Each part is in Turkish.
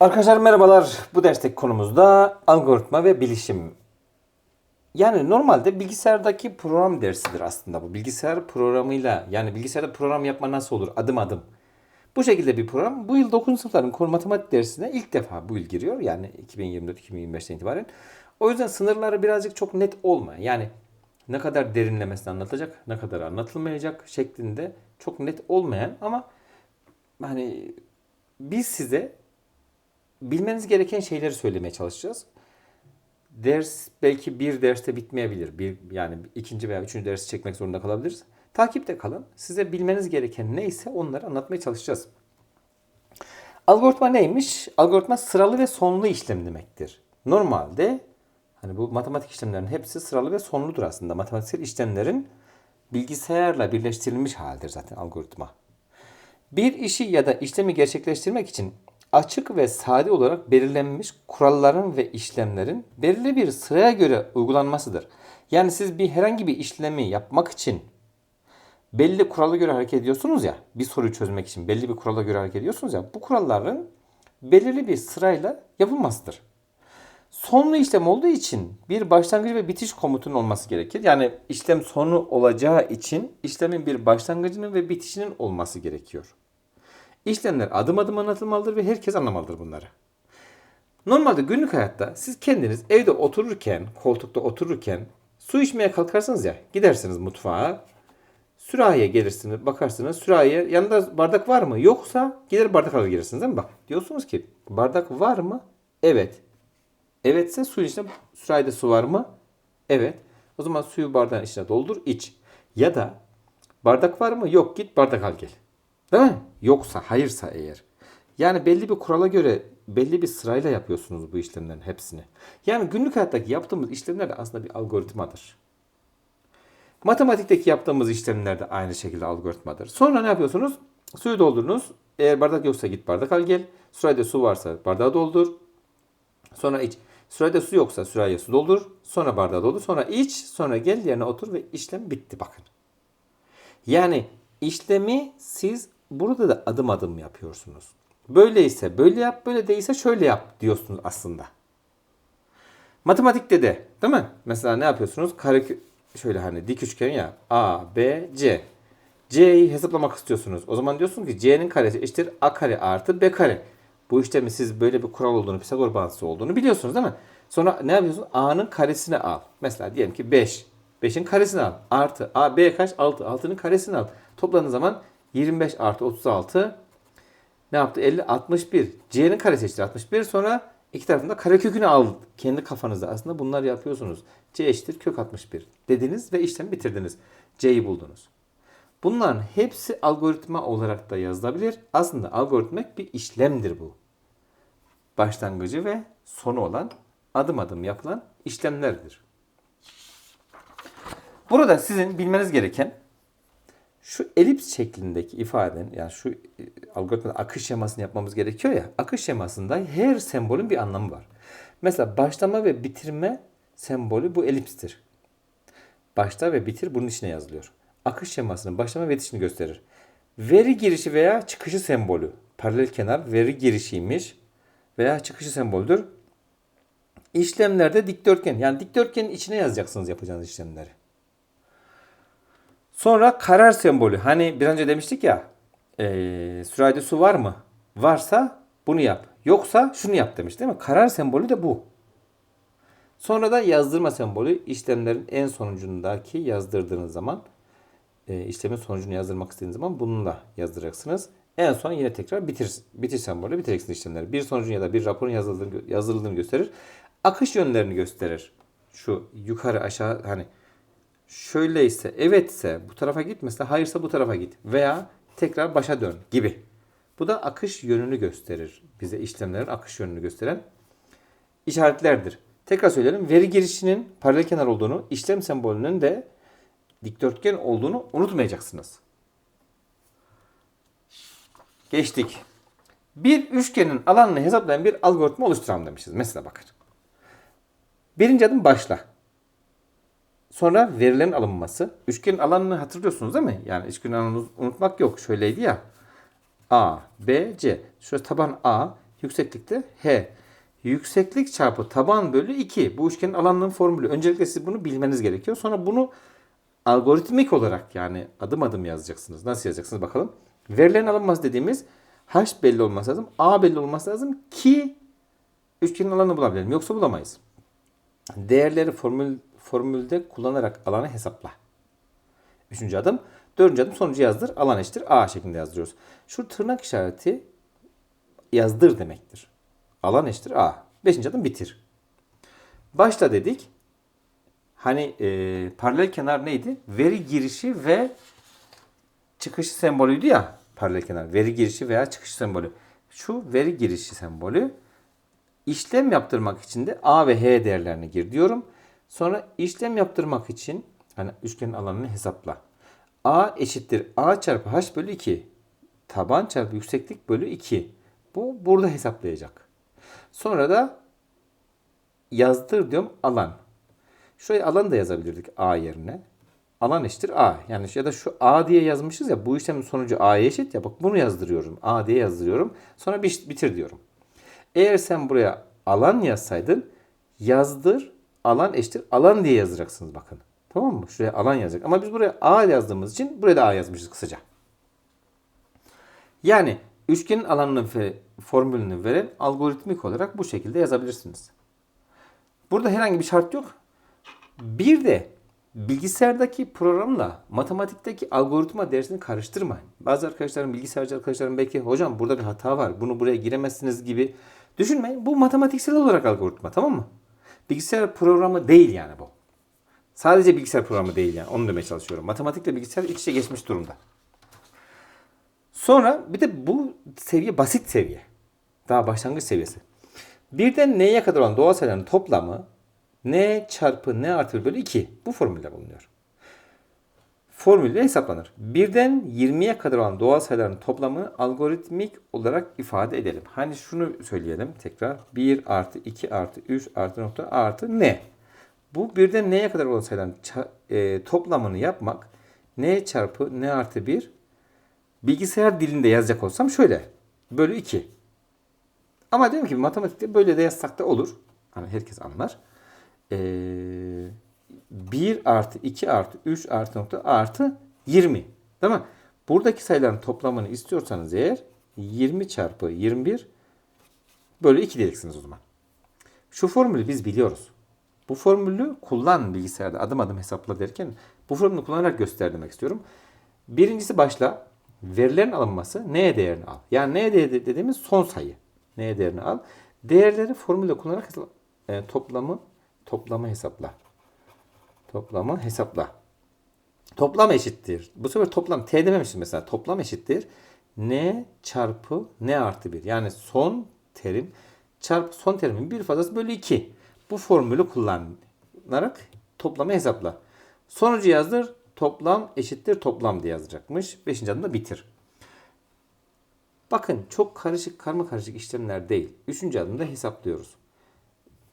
Arkadaşlar merhabalar. Bu dersteki konumuzda algoritma ve bilişim. Yani normalde bilgisayardaki program dersidir aslında bu. Bilgisayar programıyla yani bilgisayarda program yapma nasıl olur adım adım. Bu şekilde bir program. Bu yıl 9. sınıfların konu matematik dersine ilk defa bu yıl giriyor. Yani 2024-2025'ten itibaren. O yüzden sınırları birazcık çok net olmayan yani ne kadar derinlemesine anlatacak, ne kadar anlatılmayacak şeklinde çok net olmayan ama hani biz size bilmeniz gereken şeyleri söylemeye çalışacağız. Ders belki bir derste bitmeyebilir. Bir, yani ikinci veya üçüncü dersi çekmek zorunda kalabiliriz. Takipte kalın. Size bilmeniz gereken neyse onları anlatmaya çalışacağız. Algoritma neymiş? Algoritma sıralı ve sonlu işlem demektir. Normalde hani bu matematik işlemlerin hepsi sıralı ve sonludur aslında. Matematiksel işlemlerin bilgisayarla birleştirilmiş halidir zaten algoritma. Bir işi ya da işlemi gerçekleştirmek için açık ve sade olarak belirlenmiş kuralların ve işlemlerin belirli bir sıraya göre uygulanmasıdır. Yani siz bir herhangi bir işlemi yapmak için belli kurala göre hareket ediyorsunuz ya, bir soruyu çözmek için belli bir kurala göre hareket ediyorsunuz ya, bu kuralların belirli bir sırayla yapılmasıdır. Sonlu işlem olduğu için bir başlangıç ve bitiş komutunun olması gerekir. Yani işlem sonu olacağı için işlemin bir başlangıcının ve bitişinin olması gerekiyor. İşlemler adım adım anlatılmalıdır ve herkes anlamalıdır bunları. Normalde günlük hayatta siz kendiniz evde otururken, koltukta otururken su içmeye kalkarsınız ya, gidersiniz mutfağa, sürahiye gelirsiniz, bakarsınız sürahiye yanında bardak var mı? Yoksa gider bardak alır gelirsiniz değil mi? Bak diyorsunuz ki bardak var mı? Evet. Evetse suyun içinde sürahide su var mı? Evet. O zaman suyu bardağın içine doldur, iç. Ya da bardak var mı? Yok git bardak al gel. Değil mi? Yoksa, hayırsa eğer. Yani belli bir kurala göre belli bir sırayla yapıyorsunuz bu işlemlerin hepsini. Yani günlük hayattaki yaptığımız işlemler de aslında bir algoritmadır. Matematikteki yaptığımız işlemler de aynı şekilde algoritmadır. Sonra ne yapıyorsunuz? Suyu doldurunuz. Eğer bardak yoksa git bardak al gel. Sürahide su varsa bardağı doldur. Sonra iç. Sürahide su yoksa sürahiye su doldur. Sonra bardağı doldur. Sonra iç. Sonra gel yerine otur ve işlem bitti bakın. Yani işlemi siz burada da adım adım yapıyorsunuz. Böyleyse böyle yap, böyle değilse şöyle yap diyorsunuz aslında. Matematikte de değil mi? Mesela ne yapıyorsunuz? Kare şöyle hani dik üçgen ya A, B, C. C'yi hesaplamak istiyorsunuz. O zaman diyorsunuz ki C'nin karesi eşittir A kare artı B kare. Bu işlemi siz böyle bir kural olduğunu, Pisagor bağıntısı olduğunu biliyorsunuz değil mi? Sonra ne yapıyorsunuz? A'nın karesini al. Mesela diyelim ki 5. 5'in karesini al. Artı A, B kaç? 6. 6'nın karesini al. Topladığınız zaman 25 artı 36 ne yaptı? 50, 61. C'nin karesi eşittir 61. Sonra iki tarafında karekökünü al. Kendi kafanızda aslında bunlar yapıyorsunuz. C eşittir kök 61 dediniz ve işlemi bitirdiniz. C'yi buldunuz. Bunların hepsi algoritma olarak da yazılabilir. Aslında algoritmek bir işlemdir bu. Başlangıcı ve sonu olan adım adım yapılan işlemlerdir. Burada sizin bilmeniz gereken şu elips şeklindeki ifadenin yani şu e, algoritmada akış şemasını yapmamız gerekiyor ya. Akış şemasında her sembolün bir anlamı var. Mesela başlama ve bitirme sembolü bu elipstir. Başta ve bitir bunun içine yazılıyor. Akış şemasının başlama ve bitişini gösterir. Veri girişi veya çıkışı sembolü. Paralel kenar veri girişiymiş veya çıkışı semboldür. İşlemlerde dikdörtgen yani dikdörtgenin içine yazacaksınız yapacağınız işlemleri. Sonra karar sembolü. Hani bir önce demiştik ya e, sürahide su var mı? Varsa bunu yap. Yoksa şunu yap demiş değil mi? Karar sembolü de bu. Sonra da yazdırma sembolü işlemlerin en sonucundaki yazdırdığınız zaman e, işlemin sonucunu yazdırmak istediğiniz zaman bununla yazdıracaksınız. En son yine tekrar bitir, bitir sembolü bitireceksiniz işlemleri. Bir sonucun ya da bir raporun yazıldığını, yazıldığını gösterir. Akış yönlerini gösterir. Şu yukarı aşağı hani şöyleyse evetse bu tarafa git mesela hayırsa bu tarafa git veya tekrar başa dön gibi. Bu da akış yönünü gösterir. Bize işlemlerin akış yönünü gösteren işaretlerdir. Tekrar söyleyelim. Veri girişinin paralel kenar olduğunu, işlem sembolünün de dikdörtgen olduğunu unutmayacaksınız. Geçtik. Bir üçgenin alanını hesaplayan bir algoritma oluşturalım demişiz. Mesela bakın. Birinci adım başla. Sonra verilerin alınması. Üçgenin alanını hatırlıyorsunuz değil mi? Yani üçgenin alanını unutmak yok. Şöyleydi ya. A, B, C. Şurası taban A, yükseklikte H. Yükseklik çarpı taban bölü 2. Bu üçgenin alanının formülü. Öncelikle siz bunu bilmeniz gerekiyor. Sonra bunu algoritmik olarak yani adım adım yazacaksınız. Nasıl yazacaksınız bakalım. Verilerin alınması dediğimiz H belli olması lazım. A belli olması lazım ki üçgenin alanını bulabilelim. Yoksa bulamayız. Değerleri formül, formülde kullanarak alanı hesapla. Üçüncü adım. Dördüncü adım sonucu yazdır. Alan eşittir A şeklinde yazdırıyoruz. Şu tırnak işareti yazdır demektir. Alan eşittir A. Beşinci adım bitir. Başla dedik. Hani e, paralel kenar neydi? Veri girişi ve çıkış sembolüydü ya paralel kenar. Veri girişi veya çıkış sembolü. Şu veri girişi sembolü işlem yaptırmak için de A ve H değerlerini gir diyorum. Sonra işlem yaptırmak için hani üçgenin alanını hesapla. A eşittir A çarpı H bölü 2. Taban çarpı yükseklik bölü 2. Bu burada hesaplayacak. Sonra da yazdır diyorum alan. Şuraya alan da yazabilirdik A yerine. Alan eşittir A. Yani ya da şu A diye yazmışız ya bu işlemin sonucu A'ya eşit ya bak bunu yazdırıyorum. A diye yazdırıyorum. Sonra bitir diyorum. Eğer sen buraya alan yazsaydın yazdır alan eşittir alan diye yazacaksınız bakın. Tamam mı? Şuraya alan yazacak. Ama biz buraya A yazdığımız için buraya da A yazmışız kısaca. Yani üçgenin alanını ve formülünü veren algoritmik olarak bu şekilde yazabilirsiniz. Burada herhangi bir şart yok. Bir de bilgisayardaki programla matematikteki algoritma dersini karıştırmayın. Bazı arkadaşlarım, bilgisayarcı arkadaşlarım belki hocam burada bir hata var. Bunu buraya giremezsiniz gibi düşünmeyin. Bu matematiksel olarak algoritma tamam mı? Bilgisayar programı değil yani bu. Sadece bilgisayar programı değil yani. Onu demeye çalışıyorum. Matematikle bilgisayar iç içe geçmiş durumda. Sonra bir de bu seviye basit seviye. Daha başlangıç seviyesi. Birden n'ye kadar olan doğal sayıların toplamı n çarpı n artı 1 bölü 2. Bu formülle bulunuyor. Formülle hesaplanır. Birden 20'ye kadar olan doğal sayıların toplamını algoritmik olarak ifade edelim. Hani şunu söyleyelim tekrar. 1 artı 2 artı 3 artı nokta artı n. Bu birden n'ye kadar olan sayıların e, toplamını yapmak n çarpı n artı 1 bilgisayar dilinde yazacak olsam şöyle. Bölü 2. Ama diyorum ki matematikte böyle de yazsak da olur. Hani herkes anlar. Ee, 1 artı 2 artı 3 artı nokta artı 20. Değil mi? Buradaki sayıların toplamını istiyorsanız eğer 20 çarpı 21 bölü 2 diyeceksiniz o zaman. Şu formülü biz biliyoruz. Bu formülü kullan bilgisayarda adım adım hesapla derken bu formülü kullanarak göster demek istiyorum. Birincisi başla. Verilerin alınması n değerini al. Yani n değeri dediğimiz son sayı. n değerini al. Değerleri formülde kullanarak e, toplamı toplamı hesapla. Toplamı hesapla. Toplam eşittir. Bu sefer toplam t dememiştim mesela. Toplam eşittir. n çarpı n artı 1. Yani son terim çarpı son terimin bir fazlası bölü 2. Bu formülü kullanarak toplamı hesapla. Sonucu yazdır. Toplam eşittir toplam diye yazacakmış. Beşinci adımda bitir. Bakın çok karışık karma karışık işlemler değil. Üçüncü adımda hesaplıyoruz.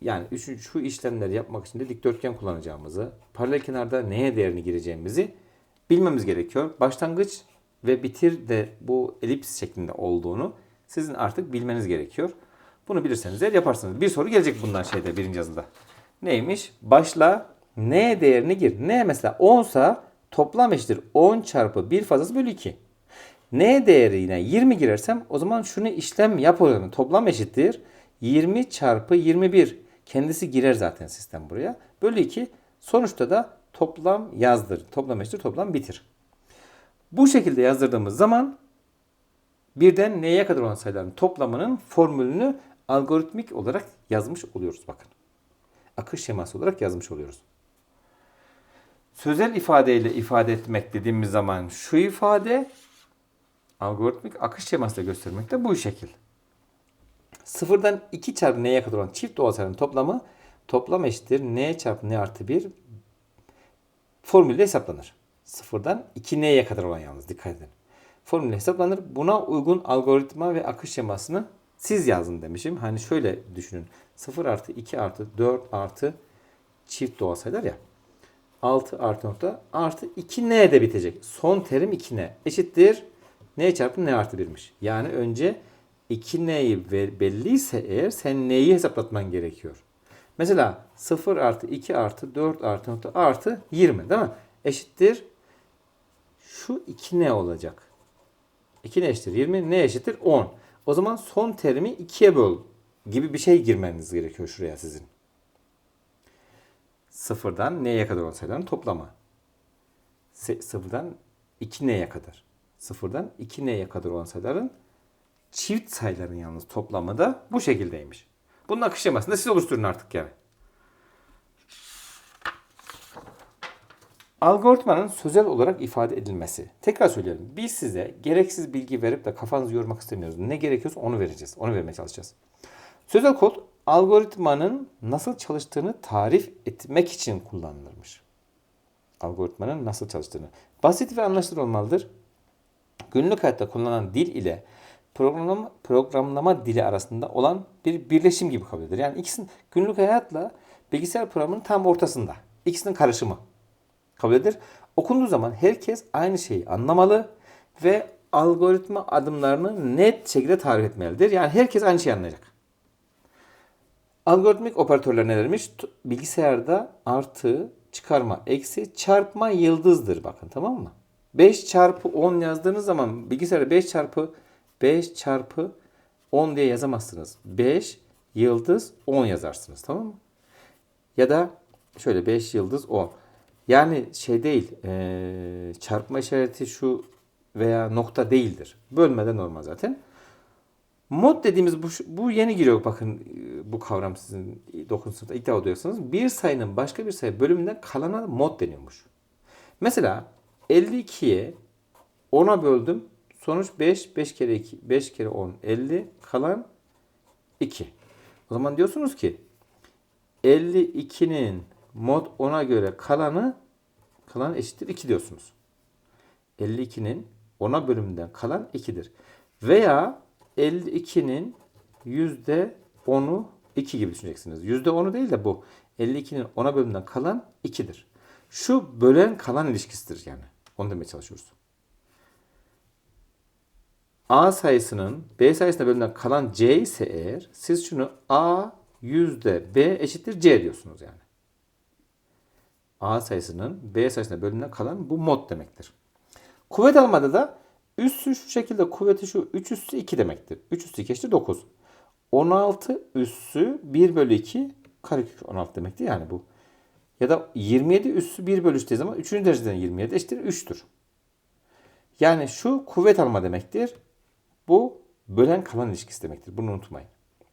Yani üçüncü, şu işlemleri yapmak için de dikdörtgen kullanacağımızı, paralel kenarda neye değerini gireceğimizi bilmemiz gerekiyor. Başlangıç ve bitir de bu elips şeklinde olduğunu sizin artık bilmeniz gerekiyor. Bunu bilirseniz eğer yaparsınız. Bir soru gelecek bundan şeyde birinci yazıda. Neymiş? Başla n değerini gir. n mesela 10 sa toplam eşittir 10 çarpı 1 fazlası bölü 2. n değeri yine 20 girersem o zaman şunu işlem yap o Toplam eşittir 20 çarpı 21. Kendisi girer zaten sistem buraya. Bölü 2. Sonuçta da toplam yazdır. Toplam eşittir toplam bitir. Bu şekilde yazdırdığımız zaman birden neye kadar olan sayıların toplamının formülünü algoritmik olarak yazmış oluyoruz bakın. Akış şeması olarak yazmış oluyoruz. Sözel ifadeyle ifade etmek dediğimiz zaman şu ifade algoritmik akış şemasıyla göstermek de bu şekil. Sıfırdan 2 çarpı n'ye kadar olan çift doğal toplamı toplam eşittir n çarpı n artı 1 formülle hesaplanır. Sıfırdan 2n'ye kadar olan yalnız dikkat edin. Formülle hesaplanır. Buna uygun algoritma ve akış şemasını siz yazın demişim. Hani şöyle düşünün. 0 artı 2 artı 4 artı çift doğal sayılar ya. 6 artı nokta artı 2n de bitecek. Son terim 2n eşittir. n çarpı n artı 1'miş. Yani önce 2n'yi ver- belliyse eğer sen n'yi hesaplatman gerekiyor. Mesela 0 artı 2 artı 4 artı nokta artı 20 değil mi? Eşittir. Şu 2n olacak. 2 ne eşittir 20 ne eşittir 10. O zaman son terimi 2'ye böl gibi bir şey girmeniz gerekiyor şuraya sizin. Sıfırdan n'ye kadar olan sayıların toplamı. Sıfırdan 2n'ye kadar. Sıfırdan 2n'ye kadar olan sayıların çift sayıların yalnız toplamı da bu şekildeymiş. Bunun akış şemasını da siz oluşturun artık yani. Algoritmanın sözel olarak ifade edilmesi. Tekrar söyleyelim. Biz size gereksiz bilgi verip de kafanızı yormak istemiyoruz. Ne gerekiyorsa onu vereceğiz. Onu vermeye çalışacağız. Sözel kod algoritmanın nasıl çalıştığını tarif etmek için kullanılırmış. Algoritmanın nasıl çalıştığını. Basit ve anlaşılır olmalıdır. Günlük hayatta kullanılan dil ile programlama, programlama dili arasında olan bir birleşim gibi kabul edilir. Yani ikisinin günlük hayatla bilgisayar programının tam ortasında. İkisinin karışımı kabul edilir. Okunduğu zaman herkes aynı şeyi anlamalı ve algoritma adımlarını net şekilde tarif etmelidir. Yani herkes aynı şeyi anlayacak. Algoritmik operatörler nelermiş? Bilgisayarda artı, çıkarma, eksi, çarpma yıldızdır bakın tamam mı? 5 çarpı 10 yazdığınız zaman bilgisayarda 5 çarpı 5 çarpı 10 diye yazamazsınız. 5 yıldız 10 yazarsınız tamam mı? Ya da şöyle 5 yıldız 10. Yani şey değil, eee, çarpma işareti şu veya nokta değildir. Bölmede normal zaten. Mod dediğimiz bu, bu yeni giriyor bakın e, bu kavram sizin 9. sınıfta ilk defa duyuyorsunuz. Bir sayının başka bir sayı bölümünden kalana mod deniyormuş. Mesela 52'ye 10'a böldüm. Sonuç 5. 5 kere 2. 5 kere 10. 50. Kalan 2. O zaman diyorsunuz ki 52'nin mod 10'a göre kalanı kalan eşittir 2 diyorsunuz. 52'nin 10'a bölümünden kalan 2'dir. Veya 52'nin %10'u 2 gibi düşüneceksiniz. %10'u değil de bu. 52'nin 10'a bölümünden kalan 2'dir. Şu bölen kalan ilişkisidir yani. Onu demeye çalışıyoruz. A sayısının B sayısına bölümünden kalan C ise eğer siz şunu A yüzde B eşittir C diyorsunuz yani. A sayısının B sayısına bölümünden kalan bu mod demektir. Kuvvet almada da üssü şu şekilde kuvveti şu 3 üssü 2 demektir. 3 üssü 2 eşittir 9. 16 üssü 1 bölü 2 karekök 16 demektir yani bu. Ya da 27 üssü 1 bölü 3 dediği zaman 3. dereceden 27 eşittir 3'tür. Yani şu kuvvet alma demektir. Bu bölen kalan ilişkisi demektir. Bunu unutmayın.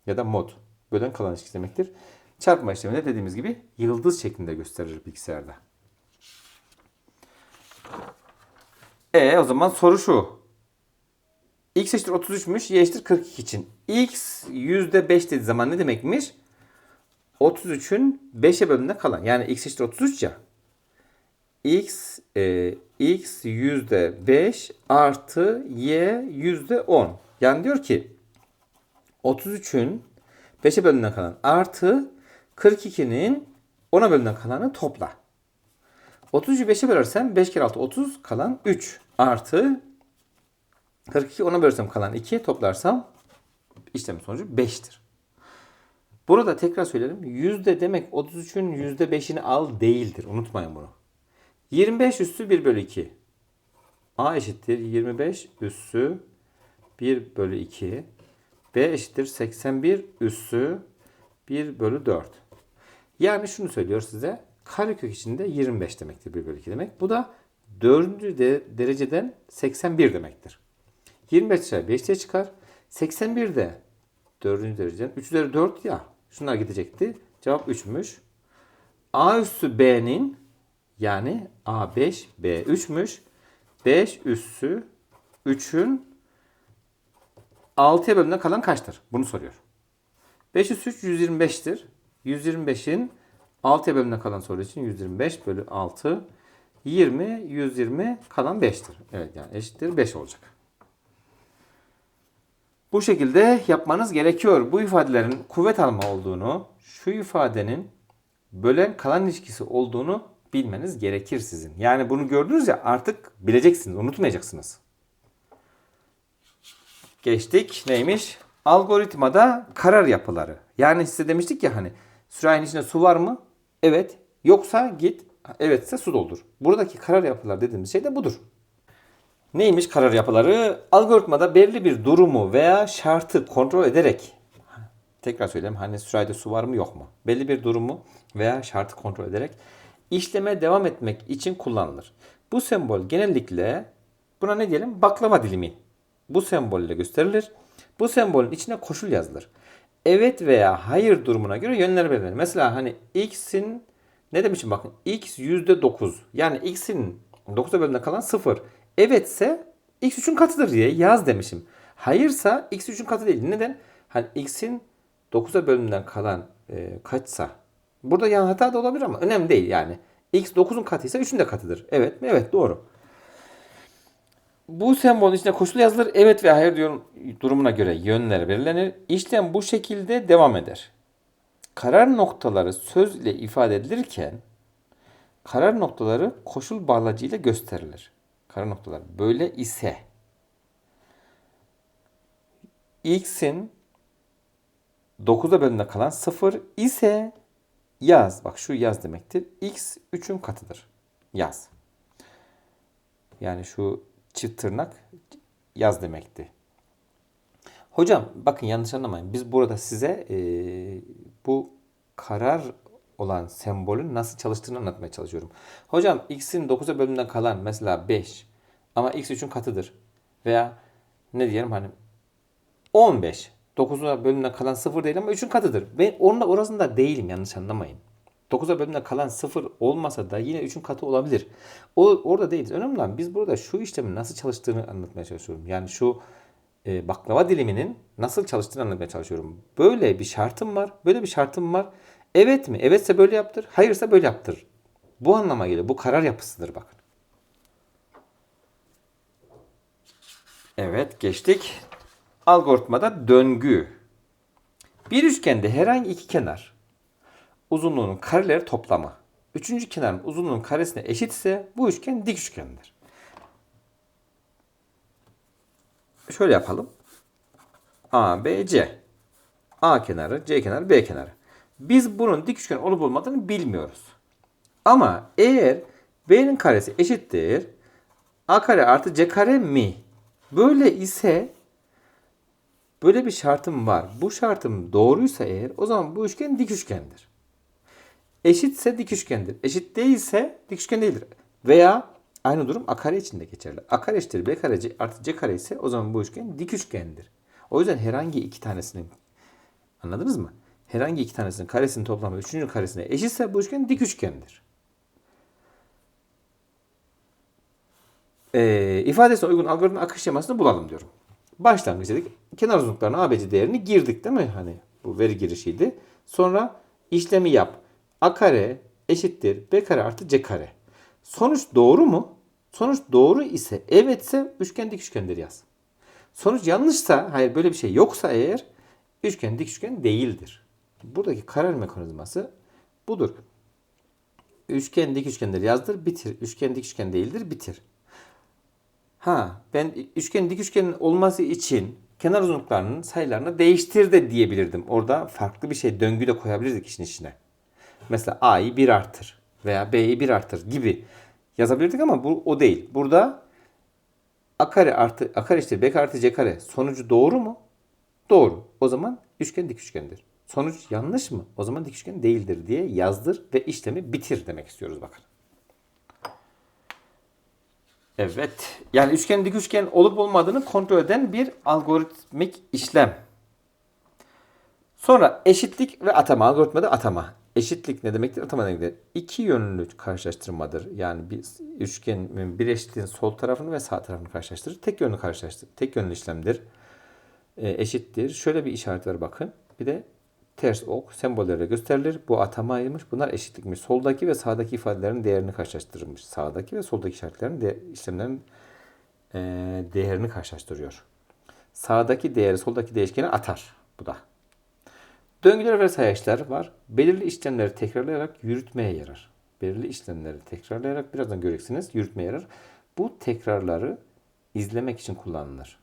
Ya da mod. Bölen kalan ilişkisi demektir. Çarpma işleminde dediğimiz gibi yıldız şeklinde gösterir bilgisayarda. E o zaman soru şu. X eşittir 33'müş, Y eşittir 42 için. X %5 dediği zaman ne demekmiş? 33'ün 5'e bölümünde kalan. Yani X eşittir 33 ya. X e, X %5 artı Y %10. Yani diyor ki 33'ün 5'e bölümünden kalan artı 42'nin 10'a bölümünden kalanı topla. 33'ü 5'e bölersem 5 kere 6 30 kalan 3 artı 42 10'a bölersem kalan 2 toplarsam işlemin sonucu 5'tir. Burada tekrar söyleyelim. Yüzde demek 33'ün yüzde 5'ini al değildir. Unutmayın bunu. 25 üssü 1 bölü 2. A eşittir 25 üssü 1 bölü 2. B eşittir 81 üssü 1 bölü 4. Yani şunu söylüyor size. Karekök içinde 25 demektir 1 bölü 2 demek. Bu da 4. De dereceden 81 demektir. 25 ise 5 diye çıkar. 81 de 4. dereceden 3 üzeri 4 ya. Şunlar gidecekti. Cevap 3'müş. A üssü B'nin yani A5 B 3'müş. 5 üssü 3'ün 6'ya bölümünden kalan kaçtır? Bunu soruyor. 5 üssü 3 125'tir. 125'in 6'ya bölümünden kalan soru için 125 bölü 6 20 120 kalan 5'tir. Evet yani eşittir 5 olacak. Bu şekilde yapmanız gerekiyor. Bu ifadelerin kuvvet alma olduğunu, şu ifadenin bölen kalan ilişkisi olduğunu bilmeniz gerekir sizin. Yani bunu gördünüz ya artık bileceksiniz, unutmayacaksınız. Geçtik. Neymiş? Algoritmada karar yapıları. Yani size demiştik ya hani sürahinin içinde su var mı? Evet. Yoksa git. Evetse su doldur. Buradaki karar yapılar dediğimiz şey de budur. Neymiş karar yapıları? Algoritmada belirli bir durumu veya şartı kontrol ederek tekrar söyleyeyim hani sürahide su var mı yok mu? Belli bir durumu veya şartı kontrol ederek işleme devam etmek için kullanılır. Bu sembol genellikle buna ne diyelim? Baklava dilimi. Bu sembolle gösterilir. Bu sembolün içine koşul yazılır. Evet veya hayır durumuna göre yönler belirlenir. Mesela hani x'in ne demişim bakın x yüzde dokuz. Yani x'in 9'a bölümde kalan 0. Evetse x 3'ün katıdır diye yaz demişim. Hayırsa x 3'ün katı değil. Neden? Hani x'in 9'a bölümden kalan e, kaçsa. Burada yan hata da olabilir ama önemli değil yani. x 9'un katıysa 3'ün de katıdır. Evet mi? Evet doğru. Bu sembolün içine koşul yazılır. Evet ve hayır diyorum durumuna göre yönler belirlenir. İşlem bu şekilde devam eder. Karar noktaları söz ile ifade edilirken karar noktaları koşul bağlacı ile gösterilir. Karar noktaları böyle ise x'in 9'a bölümde kalan 0 ise yaz. Bak şu yaz demektir. x 3'ün katıdır. Yaz. Yani şu çift tırnak yaz demekti. Hocam bakın yanlış anlamayın. Biz burada size e, bu karar olan sembolün nasıl çalıştığını anlatmaya çalışıyorum. Hocam x'in 9'a bölümden kalan mesela 5 ama x 3'ün katıdır. Veya ne diyelim hani 15. 9'a bölümden kalan 0 değil ama 3'ün katıdır. Ben onunla orasında değilim yanlış anlamayın. 9'a bölümde kalan 0 olmasa da yine 3'ün katı olabilir. O orada değiliz. Önemli olan biz burada şu işlemin nasıl çalıştığını anlatmaya çalışıyorum. Yani şu e, baklava diliminin nasıl çalıştığını anlatmaya çalışıyorum. Böyle bir şartım var. Böyle bir şartım var. Evet mi? Evetse böyle yaptır. Hayırsa böyle yaptır. Bu anlama geliyor. Bu karar yapısıdır bakın. Evet geçtik. Algoritmada döngü. Bir üçgende herhangi iki kenar uzunluğunun kareleri toplamı. Üçüncü kenarın uzunluğunun karesine eşit ise bu üçgen dik üçgendir. Şöyle yapalım. A, B, C. A kenarı, C kenarı, B kenarı. Biz bunun dik üçgen olup olmadığını bilmiyoruz. Ama eğer B'nin karesi eşittir A kare artı C kare mi? Böyle ise böyle bir şartım var. Bu şartım doğruysa eğer o zaman bu üçgen dik üçgendir. Eşitse dik üçgendir. Eşit değilse dik üçgen değildir. Veya aynı durum a kare için de geçerli. A kare eşittir b kare artı c kare ise o zaman bu üçgen dik üçgendir. O yüzden herhangi iki tanesinin anladınız mı? Herhangi iki tanesinin karesinin toplamı üçüncü karesine eşitse bu üçgen dik üçgendir. Ee, ifadesine uygun algoritma akış şemasını bulalım diyorum. Başlangıç dedik. Kenar uzunluklarına ABC değerini girdik değil mi? Hani bu veri girişiydi. Sonra işlemi yap. A kare eşittir B kare artı C kare. Sonuç doğru mu? Sonuç doğru ise evetse üçgen dik üçgendir yaz. Sonuç yanlışsa hayır böyle bir şey yoksa eğer üçgen dik üçgen değildir. Buradaki karar mekanizması budur. Üçgen dik üçgendir yazdır bitir. Üçgen dik üçgen değildir bitir. Ha ben üçgen dik üçgenin olması için kenar uzunluklarının sayılarını değiştir de diyebilirdim. Orada farklı bir şey döngü de koyabilirdik işin içine. Mesela A'yı 1 artır veya B'yi 1 artır gibi yazabilirdik ama bu o değil. Burada A kare artı A kare işte B kare artı C kare sonucu doğru mu? Doğru. O zaman üçgen dik üçgendir. Sonuç yanlış mı? O zaman dik üçgen değildir diye yazdır ve işlemi bitir demek istiyoruz bakın. Evet. Yani üçgen dik üçgen olup olmadığını kontrol eden bir algoritmik işlem. Sonra eşitlik ve atama. Algoritmada atama. Eşitlik ne demektir? Atama ne demektir? İki yönlü karşılaştırmadır. Yani bir üçgenin bir eşitliğin sol tarafını ve sağ tarafını karşılaştırır. Tek yönlü karşılaştırır. Tek yönlü işlemdir. E, eşittir. Şöyle bir işaret var bakın. Bir de ters ok sembollerle gösterilir. Bu atamaymış. Bunlar eşitlikmiş. Soldaki ve sağdaki ifadelerin değerini karşılaştırılmış. Sağdaki ve soldaki işaretlerin de, işlemlerin e, değerini karşılaştırıyor. Sağdaki değeri soldaki değişkeni atar. Bu da. Döngüler ve sayaçlar var. Belirli işlemleri tekrarlayarak yürütmeye yarar. belirli işlemleri tekrarlayarak birazdan göreceksiniz yürütmeye yarar. Bu tekrarları izlemek için kullanılır.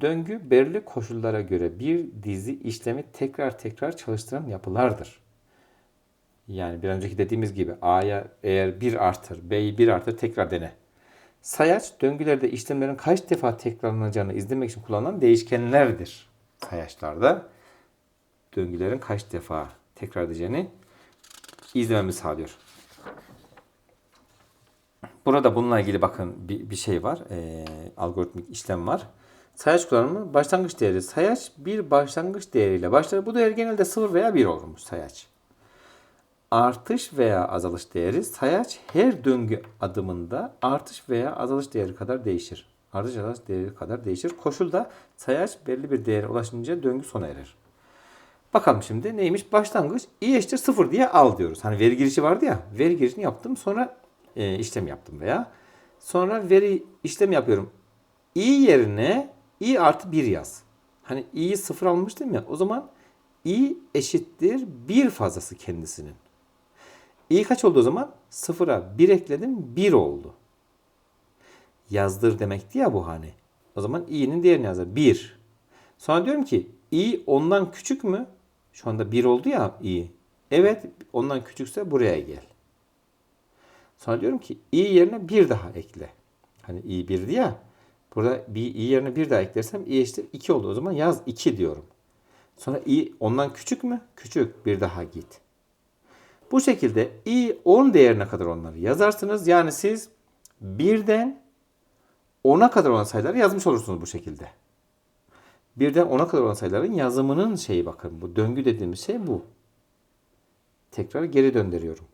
Döngü belirli koşullara göre bir dizi işlemi tekrar tekrar çalıştıran yapılardır. Yani bir önceki dediğimiz gibi A'ya eğer 1 artır, B'yi 1 artır tekrar dene. Sayaç döngülerde işlemlerin kaç defa tekrarlanacağını izlemek için kullanılan değişkenlerdir. Sayaçlarda döngülerin kaç defa tekrar edeceğini izlememizi sağlıyor. Burada bununla ilgili bakın bir, bir şey var. Ee, algoritmik işlem var. Sayaç kullanımı başlangıç değeri. Sayaç bir başlangıç değeriyle başlar. Bu değer genelde 0 veya 1 olurmuş sayaç. Artış veya azalış değeri sayaç her döngü adımında artış veya azalış değeri kadar değişir. Artış azalış değeri kadar değişir. Koşulda sayaç belli bir değere ulaşınca döngü sona erer. Bakalım şimdi neymiş? Başlangıç i eşittir 0 diye al diyoruz. Hani veri girişi vardı ya. Veri girişini yaptım sonra e, işlem yaptım veya sonra veri işlem yapıyorum. i yerine i artı 1 yaz. Hani i'yi 0 almıştım ya. O zaman i eşittir 1 fazlası kendisinin. i kaç oldu o zaman? 0'a 1 ekledim 1 oldu. Yazdır demekti ya bu hani. O zaman i'nin değerini yazdır. 1. Sonra diyorum ki i ondan küçük mü? Şu anda 1 oldu ya i. Evet ondan küçükse buraya gel. Sonra diyorum ki i yerine 1 daha ekle. Hani i 1'di ya. Burada bir i yerine 1 daha eklersem i eşittir 2 oldu. O zaman yaz 2 diyorum. Sonra i ondan küçük mü? Küçük. Bir daha git. Bu şekilde i 10 değerine kadar onları yazarsınız. Yani siz 1'den 10'a kadar olan sayıları yazmış olursunuz bu şekilde. Birden 10'a kadar olan sayıların yazımının şeyi bakın. Bu döngü dediğimiz şey bu. Tekrar geri döndürüyorum.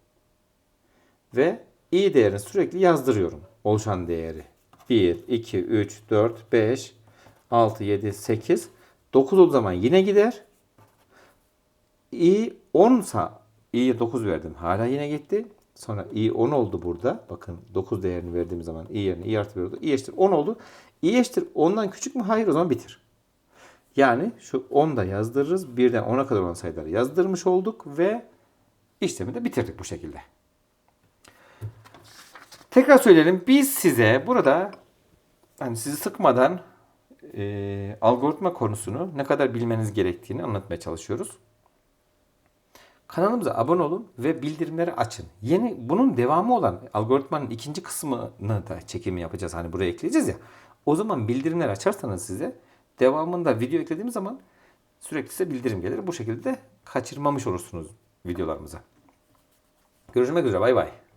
Ve i değerini sürekli yazdırıyorum. Oluşan değeri. 1, 2, 3, 4, 5, 6, 7, 8, 9 olduğu zaman yine gider. i 10 sa i'ye 9 verdim. Hala yine gitti. Sonra i 10 oldu burada. Bakın 9 değerini verdiğim zaman i yerine i artı 1 oldu. i eşittir 10 oldu. i eşittir 10'dan küçük mü? Hayır o zaman bitir. Yani şu 10 da yazdırırız. Birden 10'a kadar olan sayıları yazdırmış olduk ve işlemi de bitirdik bu şekilde. Tekrar söyleyelim. Biz size burada hani sizi sıkmadan e, algoritma konusunu ne kadar bilmeniz gerektiğini anlatmaya çalışıyoruz. Kanalımıza abone olun ve bildirimleri açın. Yeni bunun devamı olan algoritmanın ikinci kısmını da çekimi yapacağız. Hani buraya ekleyeceğiz ya. O zaman bildirimler açarsanız size devamında video eklediğimiz zaman sürekli size bildirim gelir. Bu şekilde de kaçırmamış olursunuz videolarımıza. Görüşmek üzere. Bay bay.